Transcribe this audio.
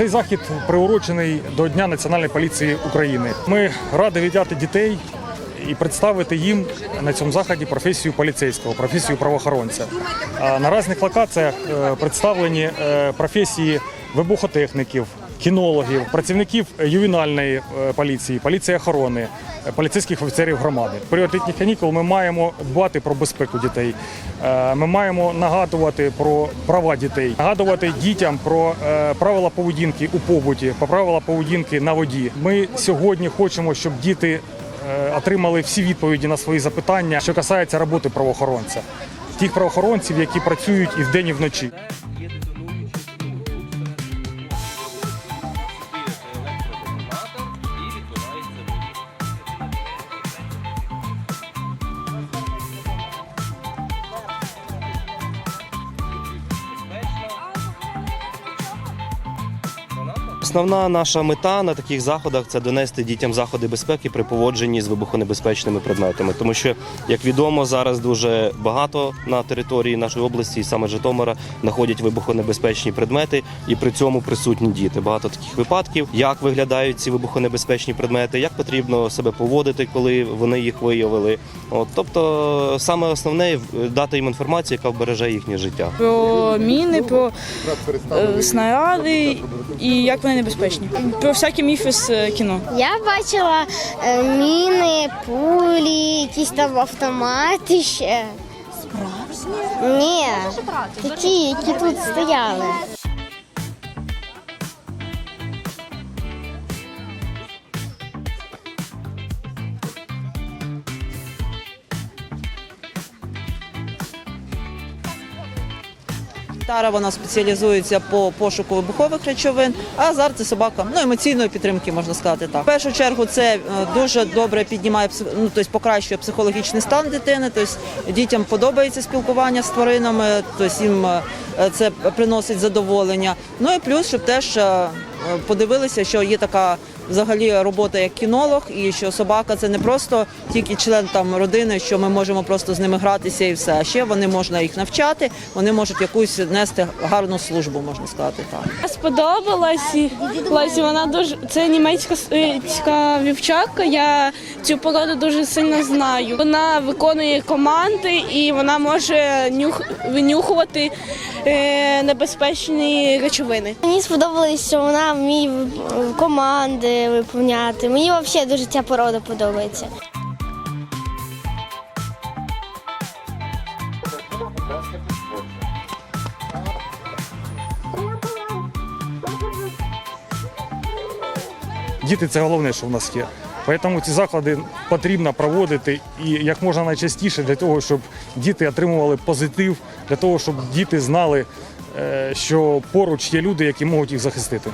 Цей захід приурочений до Дня Національної поліції України. Ми раді віддяти дітей і представити їм на цьому заході професію поліцейського, професію правоохоронця. На різних локаціях е, представлені е, професії вибухотехніків, кінологів, працівників ювенальної е, поліції, поліції охорони, е, поліцейських офіцерів громади. В період канікул ми маємо дбати про безпеку дітей. Е, Ми маємо нагадувати про права дітей, нагадувати дітям про правила поведінки у побуті, про правила поведінки на воді. Ми сьогодні хочемо, щоб діти отримали всі відповіді на свої запитання, що касається роботи правоохоронця, тих правоохоронців, які працюють і вдень, і вночі. Основна наша мета на таких заходах це донести дітям заходи безпеки при поводженні з вибухонебезпечними предметами. Тому що, як відомо, зараз дуже багато на території нашої області, саме Житомира, знаходять вибухонебезпечні предмети, і при цьому присутні діти. Багато таких випадків, як виглядають ці вибухонебезпечні предмети, як потрібно себе поводити, коли вони їх виявили. От, тобто, саме основне дати їм інформацію, яка вбереже їхнє життя. про міни, про е, снаряди і як вони небезпечні. Про всякі міфи з е, кіно. Я бачила е, міни, пулі, якісь там автомати ще. Справжні? Ні, такі, які тут стояли. Тара вона спеціалізується по пошуку вибухових речовин, а азарт це собака ну, емоційної підтримки, можна сказати так. В першу чергу це е, дуже добре піднімає ну, тобто покращує психологічний стан дитини. Тобто дітям подобається спілкування з тваринами, тобто їм е, це приносить задоволення. Ну і плюс, щоб теж е, подивилися, що є така взагалі робота як кінолог, і що собака це не просто тільки член там родини, що ми можемо просто з ними гратися і все. А ще вони можна їх навчати, вони можуть якусь нести гарну службу, можна сказати так. Сподобалась, і- вона дуже це німецька ця вівчарка. Я цю породу дуже сильно знаю. Вона виконує команди і вона може нюх, винюхувати е, небезпечні речовини. Мені сподобалось, що вона вміє команди виповняти. Мені взагалі дуже ця порода подобається. Діти це головне, що в нас є. Тому ці заклади потрібно проводити і як можна найчастіше для того, щоб діти отримували позитив, для того, щоб діти знали, е, що поруч є люди, які можуть їх захистити.